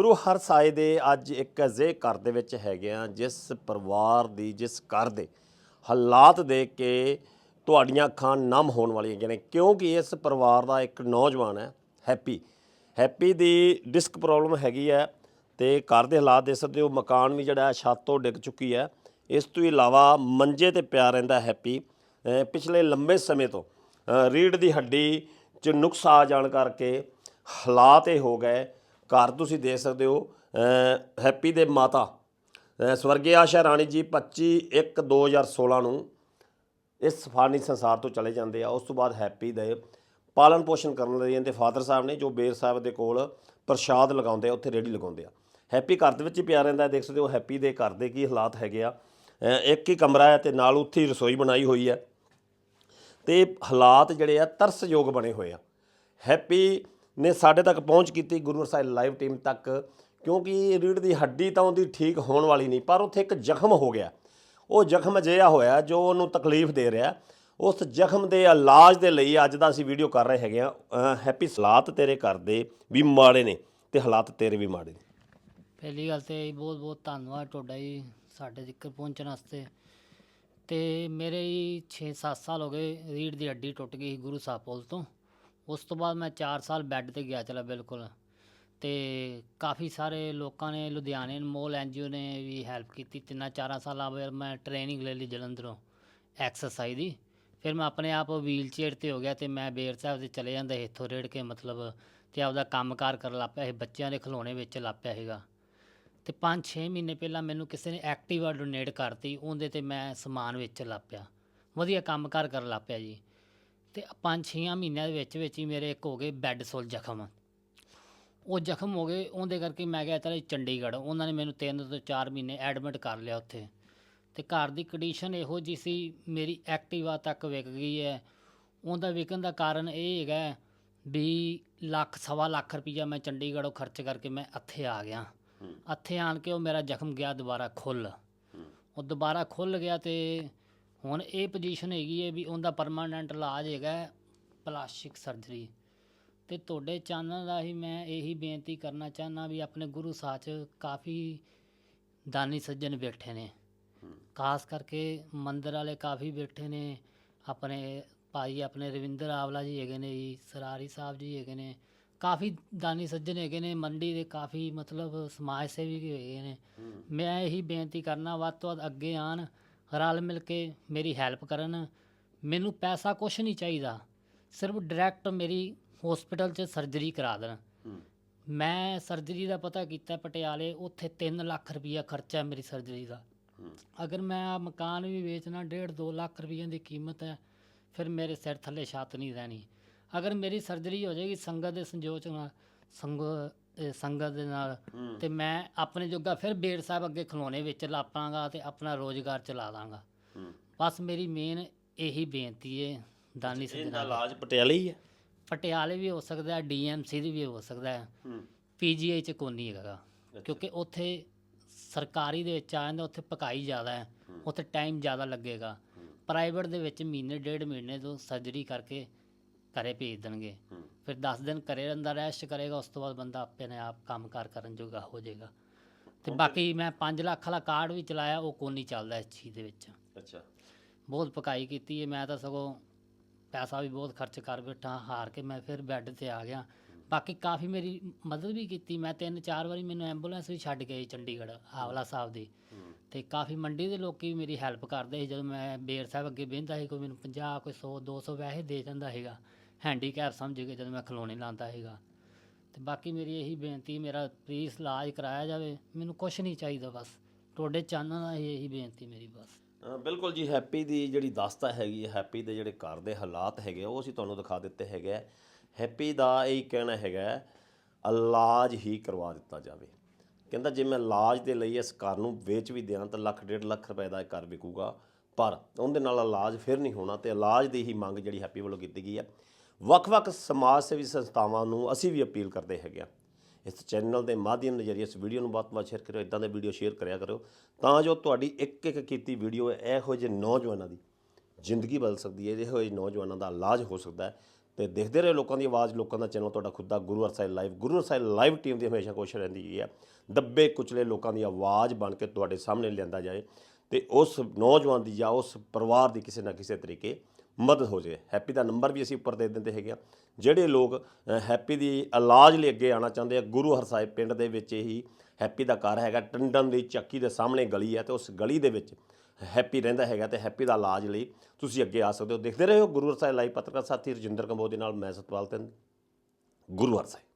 ਗੁਰੂ ਹਰ ਹਰਸਾਏ ਦੇ ਅੱਜ ਇੱਕ ਅਜੇ ਘਰ ਦੇ ਵਿੱਚ ਹੈਗੇ ਆ, ਜਿਸ ਪਰਿਵਾਰ ਦੀ, ਜਿਸ ਘਰ ਦੇ ਹਾਲਾਤ ਦੇਖ ਕੇ ਤੁਹਾਡੀਆਂ ਅੱਖਾਂ ਨਮ ਹੋਣ ਵਾਲੀਆਂ ਹੈਗੀਆਂ ਨੇ, ਕਿਉਂਕਿ ਇਸ ਪਰਿਵਾਰ ਦਾ ਇੱਕ ਨੌਜਵਾਨ ਹੈ, ਹੈਪੀ। ਹੈਪੀ ਦੀ ਡਿਸਕ ਪ੍ਰੋਬਲਮ ਹੈਗੀ ਹੈ ਤੇ ਘਰ ਦੇ ਹਾਲਾਤ ਦੇ ਸਕਦੇ ਹੋ, ਮਕਾਨ ਵੀ ਜਿਹੜਾ ਛੱਤ ਤੋਂ ਡਿੱਗ ਚੁੱਕੀ ਹੈ। ਇਸ ਤੋਂ ਇਲਾਵਾ ਮੰਜੇ ਤੇ ਪਿਆ ਰਹਿੰਦਾ ਹੈਪੀ। ਪਿਛਲੇ ਲੰਬੇ ਸਮੇਂ ਤੋਂ ਰੀੜ ਦੀ ਹੱਡੀ 'ਚ ਨੁਕਸ ਆ ਜਾਣ ਕਰਕੇ ਹਾਲਾਤ ਇਹ ਹੋ ਗਏ। ਘਰ ਤੁਸੀਂ ਦੇਖ ਸਕਦੇ ਹੋ ਹੈਪੀ ਦੇ ਮਾਤਾ ਸਵਰਗੀ ਆਸ਼ਾ ਰਾਣੀ ਜੀ 25 1 2016 ਨੂੰ ਇਸ ਫਾਨੀ ਸੰਸਾਰ ਤੋਂ ਚਲੇ ਜਾਂਦੇ ਆ। ਉਸ ਤੋਂ ਬਾਅਦ ਹੈਪੀ ਦੇ ਪਾਲਣ ਪੋਸ਼ਣ ਕਰਨ ਲਈ ਇਹਦੇ ਫਾਦਰ ਸਾਹਿਬ ਨੇ, ਜੋ ਬੇਰ ਸਾਹਿਬ ਦੇ ਕੋਲ ਪ੍ਰਸ਼ਾਦ ਲਗਾਉਂਦੇ ਆ, ਉੱਥੇ ਰੇੜੀ ਲਗਾਉਂਦੇ ਆ। ਹੈਪੀ ਘਰ ਦੇ ਵਿੱਚ ਹੀ ਪਿਆ ਰਹਿੰਦਾ ਦੇਖ ਸਕਦੇ ਹੋ ਹੈਪੀ ਦੇ ਘਰ ਦੇ ਕੀ ਹਾਲਾਤ ਹੈਗੇ ਆ। ਇੱਕ ਹੀ ਕਮਰਾ ਹੈ ਤੇ ਨਾਲ ਉੱਥੇ ਹੀ ਰਸੋਈ ਬਣਾਈ ਹੋਈ ਹੈ। ਤੇ ਹਾਲਾਤ ਜਿਹੜੇ ਆ, ਤਰਸਯੋਗ ਬਣੇ ਹੋਏ ਆ। ਹੈਪੀ ਨੇ ਸਾਡੇ ਤੱਕ ਪਹੁੰਚ ਕੀਤੀ ਗੁਰੂ ਸਾਹਿਬ ਲਾਈਵ ਟੀਮ ਤੱਕ, ਕਿਉਂਕਿ ਰੀੜ ਦੀ ਹੱਡੀ ਤਾਂ ਉਹਦੀ ਠੀਕ ਹੋਣ ਵਾਲੀ ਨਹੀਂ, ਪਰ ਉੱਥੇ ਇੱਕ ਜ਼ਖਮ ਹੋ ਗਿਆ। ਉਹ ਜ਼ਖਮ ਅਜਿਹਾ ਹੋਇਆ ਜੋ ਉਹਨੂੰ ਤਕਲੀਫ ਦੇ ਰਿਹਾ। ਉਸ ਜ਼ਖਮ ਦੇ ਇਲਾਜ ਦੇ ਲਈ ਅੱਜ ਦਾ ਅਸੀਂ ਵੀਡੀਓ ਕਰ ਰਹੇ ਹੈਗੇ ਆ ਹੈਪੀ ਹਾਲਾਤ ਤੇਰੇ ਘਰ ਦੇ ਵੀ ਮਾੜੇ ਨੇ ਤੇ ਹਾਲਾਤ ਤੇਰੇ ਵੀ ਮਾੜੇ ਨੇ। ਪਹਿਲੀ ਗੱਲ ਤੇ ਬਹੁਤ ਬਹੁਤ ਧੰਨਵਾਦ ਤੁਹਾਡਾ ਜੀ ਸਾਡੇ ਤੱਕ ਪਹੁੰਚਣ ਵਾਸਤੇ। ਤੇ ਮੇਰੇ ਜੀ 6-7 ਸਾਲ ਹੋ ਗਏ ਰੀੜ ਦੀ ਹੱਡੀ ਟੁੱਟ ਗਈ ਸੀ ਗੁਰੂ ਸਾਹਿਬ ਪੁਲ ਤੋਂ। ਉਸ ਤੋਂ ਬਾਅਦ ਮੈਂ 4 ਸਾਲ ਬੈੱਡ ਤੇ ਗਿਆ ਚਲਾ ਬਿਲਕੁਲ। ਤੇ ਕਾਫੀ ਸਾਰੇ ਲੋਕਾਂ ਨੇ, ਲੁਧਿਆਣੇ ਮੋਲ ਐਨਜੀਓ ਨੇ ਵੀ ਹੈਲਪ ਕੀਤੀ। ਤਿੰਨਾਂ ਚਾਰਾਂ ਸਾਲਾਂ ਬਾਅਦ ਮੈਂ ਟ੍ਰੇਨਿੰਗ ਲੈ ਲਈ ਜਲੰਧਰੋਂ ਐਕਸਰਸਾਈਜ਼ ਦੀ। ਫਿਰ ਮੈਂ ਆਪਣੇ ਆਪ ਵੀਲ ਚੇਅਰ ਤੇ ਹੋ ਗਿਆ ਤੇ ਮੈਂ ਬੇਰ ਸਾਹਿਬ ਦੇ ਚਲੇ ਜਾਂਦਾ ਇੱਥੋਂ ਰੇੜ ਕੇ ਮਤਲਬ ਤੇ ਆਪਦਾ ਕੰਮਕਾਰ ਕਰਨ ਲੱਗ ਪਿਆ ਸੀ, ਬੱਚਿਆਂ ਦੇ ਖਿਲੌਣੇ ਵਿੱਚ ਲੱਗ ਪਿਆ ਸੀਗਾ। ਤੇ 5-6 ਮਹੀਨੇ ਪਹਿਲਾਂ ਮੈਨੂੰ ਕਿਸੇ ਨੇ ਐਕਟਿਵਾ ਡੋਨੇਟ ਕਰਤੀ, ਉਹਦੇ ਤੇ ਮੈਂ ਸਮਾਨ ਵੇਚਣ ਲੱਗ ਪਿਆ। ਵਧੀਆ ਕੰਮਕਾਰ ਕਰਨ ਲੱਗ ਪਿਆ ਜੀ। ਤੇ 5-6 ਮਹੀਨਿਆਂ ਦੇ ਵਿੱਚ ਵਿੱਚ ਹੀ ਮੇਰੇ ਇੱਕ ਹੋ ਗਏ ਬੈੱਡ ਸੋਲ ਜ਼ਖਮ। ਉਹ ਜ਼ਖਮ ਹੋ ਗਏ ਉਹਦੇ ਕਰਕੇ ਮੈਂ ਗਿਆ ਚਲ ਚੰਡੀਗੜ੍ਹ ਉਹਨਾਂ ਨੇ ਮੈਨੂੰ 3 ਤੋਂ 4 ਮਹੀਨੇ ਐਡਮਿਟ ਕਰ ਲਿਆ ਉੱਥੇ। ਤੇ ਘਰ ਦੀ ਕੰਡੀਸ਼ਨ ਇਹੋ ਜੀ ਸੀ ਮੇਰੀ ਐਕਟਿਵਾ ਤੱਕ ਵਿਕ ਗਈ ਹੈ। ਉਹਦਾ ਵਿਕਣ ਦਾ ਕਾਰਨ ਇਹ ਹੈਗਾ ਵੀ ਲੱਖ ਸਵਾ ਲੱਖ ਰੁਪਈਆ ਮੈਂ ਚੰਡੀਗੜ੍ਹੋਂ ਖਰਚ ਕਰਕੇ ਮੈਂ ਇੱਥੇ ਆ ਗਿਆ। ਇੱਥੇ ਆਣ ਕੇ ਉਹ ਮੇਰਾ ਜ਼ਖਮ ਗਿਆ ਦੁਬਾਰਾ ਖੁੱਲ ਉਹ ਦੁਬਾਰਾ ਖੁੱਲ ਗਿਆ ਤੇ ਹੁਣ ਇਹ ਪੋਜੀਸ਼ਨ ਹੈਗੀ ਹੈ ਵੀ ਉਹਦਾ ਪਰਮਾਨੈਂਟ ਇਲਾਜ ਹੈਗਾ ਪਲਾਸਟਿਕ ਸਰਜਰੀ ਤੇ ਤੁਹਾਡੇ ਚੈਨਲ ਦਾ ਹੀ ਮੈਂ ਇਹੀ ਬੇਨਤੀ ਕਰਨਾ ਚਾਹੁੰਦਾ ਵੀ ਆਪਣੇ ਗੁਰੂ ਸਾਹਿਬ 'ਚ ਕਾਫੀ ਦਾਨੀ ਸੱਜਣ ਬੈਠੇ ਨੇ। ਖਾਸ ਕਰਕੇ ਮੰਦਰ ਵਾਲੇ ਕਾਫੀ ਬੈਠੇ ਨੇ। ਆਪਣੇ ਭਾਈ ਆਪਣੇ ਰਵਿੰਦਰ ਆਵਲਾ ਜੀ ਹੈਗੇ ਨੇ ਜੀ ਸਰਾਰੀ ਸਾਹਿਬ ਜੀ ਹੈਗੇ ਨੇ। ਕਾਫੀ ਦਾਨੀ ਸੱਜਣ ਹੈਗੇ ਨੇ ਮੰਡੀ ਦੇ ਕਾਫੀ ਮਤਲਬ ਸਮਾਜ ਸੇਵੀ ਵੀ ਹੈਗੇ ਨੇ। ਮੈਂ ਇਹੀ ਬੇਨਤੀ ਕਰਨਾ ਵੱਧ ਤੋਂ ਵੱਧ ਅੱਗੇ ਆਣ ਰਲ ਮਿਲ ਕੇ ਮੇਰੀ ਹੈਲਪ ਕਰਨ। ਮੈਨੂੰ ਪੈਸਾ ਕੁਛ ਨਹੀਂ ਚਾਹੀਦਾ। ਸਿਰਫ ਡਾਇਰੈਕਟ ਮੇਰੀ ਹਸਪੀਟਲ 'ਚ ਸਰਜਰੀ ਕਰਾ ਦੇਣ। ਮੈਂ ਸਰਜਰੀ ਦਾ ਪਤਾ ਕੀਤਾ ਪਟਿਆਲੇ ਉੱਥੇ 3 ਲੱਖ ਰੁਪਈਆ ਖਰਚਾ ਮੇਰੀ ਸਰਜਰੀ ਦਾ। ਅਗਰ ਮੈਂ ਆਹ ਮਕਾਨ ਵੀ ਵੇਚਣਾ 1.5 2 ਲੱਖ ਰੁਪਈਆ ਦੀ ਕੀਮਤ ਹੈ ਫਿਰ ਮੇਰੇ ਸਿਰ ਥੱਲੇ ਛੱਤ ਨਹੀਂ ਰਹਿਣੀ। ਅਗਰ ਮੇਰੀ ਸਰਜਰੀ ਹੋ ਜਾਏਗੀ ਸੰਗਤ ਦੇ ਸੰਜੋਗ ਨਾਲ ਸੰਗ ਇਹ ਸੰਗਤ ਦੇ ਨਾਲ। ਤੇ ਮੈਂ ਆਪਣੇ ਜੋਗਾ ਫਿਰ ਬੇੜ ਸਾਹਿਬ ਅੱਗੇ ਖਲੋਣੇ ਵਿੱਚ ਲਾਪਾਂਗਾ ਤੇ ਆਪਣਾ ਰੋਜ਼ਗਾਰ ਚਲਾ ਦਾਂਗਾ। ਬਸ ਮੇਰੀ ਮੇਨ ਇਹੀ ਬੇਨਤੀ ਹੈ ਦਾਨੀ ਇਹਦਾ ਸੱਜਣਾ ਇਲਾਜ ਪਟਿਆਲੇ ਹੀ ਹੈ ਪਟਿਆਲੇ ਵੀ ਹੋ ਸਕਦਾ ਹੈ ਡੀਐਮਸੀ ਦੀ ਵੀ ਹੋ ਸਕਦਾ। ਹੈ। ਪੀਜੀਆਈ ਚ ਕੋਈ ਨਹੀਂ ਹੈਗਾ ਕਿਉਂਕਿ ਉੱਥੇ ਸਰਕਾਰੀ ਦੇ ਵਿੱਚ ਆ ਜਾਂਦਾ ਉੱਥੇ ਪਕਾਈ ਜ਼ਿਆਦਾ ਹੈ। ਉੱਥੇ ਟਾਈਮ ਜ਼ਿਆਦਾ ਲੱਗੇਗਾ। ਪ੍ਰਾਈਵੇਟ ਦੇ ਵਿੱਚ ਮਹੀਨੇ ਡੇਢ ਮਹੀਨੇ ਤੋਂ ਸਰਜਰੀ ਕਰਕੇ ਘਰੇ ਭੇਜ ਦੇਣਗੇ। ਫਿਰ 10 ਦਿਨ ਘਰੇ ਰਹਿੰਦਾ ਰੈਸਟ ਕਰੇਗਾ ਉਸ ਤੋਂ ਬਾਅਦ ਬੰਦਾ ਆਪਣੇ ਆਪ ਕੰਮਕਾਰ ਕਰਨ ਜੋਗਾ ਹੋ ਜਾਏਗਾ। ਤੇ ਬਾਕੀ ਮੈਂ 5 ਲੱਖ ਵਾਲਾ ਕਾਰਡ ਵੀ ਚਲਾਇਆ ਉਹ ਕੋਈ ਨਹੀਂ ਚੱਲਦਾ ਇਸ ਚੀਜ਼ ਦੇ ਵਿੱਚ। ਅੱਛਾ। ਬਹੁਤ ਪਕਾਈ ਕੀਤੀ ਹੈ ਮੈਂ ਤਾਂ ਸਗੋਂ ਪੈਸਾ ਵੀ ਬਹੁਤ ਖਰਚ ਕਰ ਬੈਠਾ ਹਾਰ ਕੇ ਮੈਂ ਫਿਰ ਬੈੱਡ ਤੇ ਆ ਗਿਆ। ਬਾਕੀ ਕਾਫੀ ਮੇਰੀ ਮਦਦ ਵੀ ਕੀਤੀ ਮੈਂ ਤਿੰਨ ਚਾਰ ਵਾਰੀ ਮੈਨੂੰ ਐਂਬੂਲੈਂਸ ਵੀ ਛੱਡ ਗਈ ਚੰਡੀਗੜ੍ਹ ਆਵਲਾ ਸਾਹਿਬ ਦੀ। ਤੇ ਕਾਫੀ ਮੰਡੀ ਦੇ ਲੋਕੀ ਵੀ ਮੇਰੀ ਹੈਲਪ ਕਰਦੇ ਸੀ ਜਦੋਂ ਮੈਂ ਬੇਰ ਸਾਹਿਬ ਅੱਗੇ ਬਹਿੰਦਾ ਸੀ ਕੋਈ ਮੈਨੂੰ 50 ਕੋਈ 100 200 ਵੈਸੇ ਦੇ ਜਾਂਦਾ ਸੀਗਾ। ਹੈਂਡੀਕੈਪ ਸਮਝ ਕੇ ਜਦੋਂ ਮੈਂ ਖਲੋਣੇ ਲਾਉਂਦਾ ਸੀਗਾ। ਤੇ ਬਾਕੀ ਮੇਰੀ ਇਹੀ ਬੇਨਤੀ ਮੇਰਾ ਪਲੀਜ਼ ਇਲਾਜ ਕਰਾਇਆ ਜਾਵੇ ਮੈਨੂੰ ਕੁਝ ਨਹੀਂ ਚਾਹੀਦਾ ਬਸ। ਤੁਹਾਡੇ ਚਾਨਣ ਦਾ ਇਹੀ ਬੇਨਤੀ ਮੇਰੀ ਬਸ। ਅ, ਬਿਲਕੁਲ ਜੀ ਹੈਪੀ ਦੀ ਜਿਹੜੀ ਦਾਸਤਾ ਹੈਗੀ ਹੈ ਹੈਪੀ ਦੇ ਜਿਹੜੇ ਘਰ ਦੇ ਹਾਲਾਤ ਹੈਗੇ ਆ, ਉਹ ਅਸੀਂ ਤੁਹਾਨੂੰ ਦਿਖਾ ਦਿੱਤੇ ਹੈਗੇ ਆ। ਹੈਪੀ ਦਾ ਇਹ ਕਹਿਣਾ ਹੈਗਾ ਹੈ, ਇਲਾਜ ਹੀ ਕਰਵਾ ਦਿੱਤਾ ਜਾਵੇ। ਕਹਿੰਦਾ ਜੇ ਮੈਂ ਇਲਾਜ ਦੇ ਲਈ ਇਸ ਘਰ ਨੂੰ ਵੇਚ ਵੀ ਦਿਆਂ ਤਾਂ ਲੱਖ ਡੇਢ ਲੱਖ ਰੁਪਏ ਦਾ ਇਹ ਘਰ ਵਿਕੂਗਾ। ਪਰ ਉਹਦੇ ਨਾਲ ਇਲਾਜ ਫਿਰ ਨਹੀਂ ਹੋਣਾ ਤੇ ਇਲਾਜ ਦੀ ਹੀ ਮੰਗ ਜਿਹੜੀ ਹੈਪੀ ਵੱਲੋਂ ਕੀਤੀ ਗਈ ਹੈ। ਵੱਖ-ਵੱਖ ਸਮਾਜ ਸੇਵੀ ਸੰਸਥਾਵਾਂ ਨੂੰ ਅਸੀਂ ਵੀ ਅਪੀਲ ਕਰਦੇ ਹੈਗੇ ਆ। ਇਸ ਚੈਨਲ ਦੇ ਮਾਧਿਅਮ ਦੇ ਜਰੀਏ ਇਸ ਵੀਡੀਓ ਨੂੰ ਬਹੁਤ-ਬਹੁਤ ਸ਼ੇਅਰ ਕਰਿਓ ਇਦਾਂ ਦੇ ਵੀਡੀਓ ਸ਼ੇਅਰ ਕਰਿਆ ਕਰੋ ਤਾਂ ਜੋ ਤੁਹਾਡੀ ਇੱਕ ਇੱਕ ਕੀਤੀ ਵੀਡੀਓ ਇਹੋ ਜਿਹੇ ਨੌਜਵਾਨਾਂ ਦੀ ਜ਼ਿੰਦਗੀ ਬਦਲ ਸਕਦੀ ਹੈ, ਇਹੋ ਜਿਹੇ ਨੌਜਵਾਨਾਂ ਦਾ ਇਲਾਜ ਹੋ ਸਕਦਾ ਹੈ। ਤੇ ਦੇਖਦੇ ਰਹੋ ਲੋਕਾਂ ਦੀ ਆਵਾਜ਼, ਲੋਕਾਂ ਦਾ ਚੈਨਲ ਤੁਹਾਡਾ ਖੁਦ ਦਾ Guru Harsahai live, Guru Harsahai live team ਦੀ ਹਮੇਸ਼ਾ ਕੋਸ਼ਿਸ਼ ਰਹਿੰਦੀ ਹੈ। ਦੱਬੇ ਕੁਚਲੇ ਲੋਕਾਂ ਦੀ ਆਵਾਜ਼ ਬਣ ਕੇ ਤੁਹਾਡੇ ਸਾਹਮਣੇ ਲਿਆਂਦਾ ਜਾਏ। ਤੇ ਉਸ ਨੌਜਵਾਨ ਦੀ ਜਾਂ ਉਸ ਪਰਿਵਾਰ ਦੀ ਕਿਸੇ ਨਾ ਕਿਸੇ ਤਰੀਕੇ ਮਦਦ ਹੋ ਜਾਏ ਹੈਪੀ ਦਾ ਨੰਬਰ ਵੀ ਅਸੀਂ ਉੱਪਰ ਦੇ ਦਿੰਦੇ ਹੈਗੇ ਆ। ਜਿਹੜੇ ਲੋਕ ਹੈਪੀ ਦੀ ਇਲਾਜ ਲਈ ਅੱਗੇ ਆਉਣਾ ਚਾਹੁੰਦੇ ਆ, ਗੁਰੂ ਹਰ ਸਾਹਿਬ ਪਿੰਡ ਦੇ ਵਿੱਚ ਹੀ ਹੈਪੀ ਦਾ ਘਰ ਹੈਗਾ। ਟੰਡਨ ਦੀ ਚੱਕੀ ਦੇ ਸਾਹਮਣੇ ਗਲੀ ਹੈ ਤੇ ਉਸ ਗਲੀ ਦੇ ਵਿੱਚ ਹੈਪੀ ਰਹਿੰਦਾ ਹੈਗਾ ਤੇ ਹੈਪੀ ਦਾ ਇਲਾਜ ਲਈ ਤੁਸੀਂ ਅੱਗੇ ਆ ਸਕਦੇ ਹੋ। ਦੇਖਦੇ ਰਹੋ ਗੁਰੂ ਹਰ ਸਾਹਿਬ ਲਾਈਵ ਪੱਤਰਕਾਰ ਸਾਥੀ ਰਜਿੰਦਰ ਕੰਬੋਜ ਦੇ ਨਾਲ, ਮੈਂ ਸਤਪਾਲ ਸਿੰਘ ਗੁਰੂ ਸਾਹਿਬ।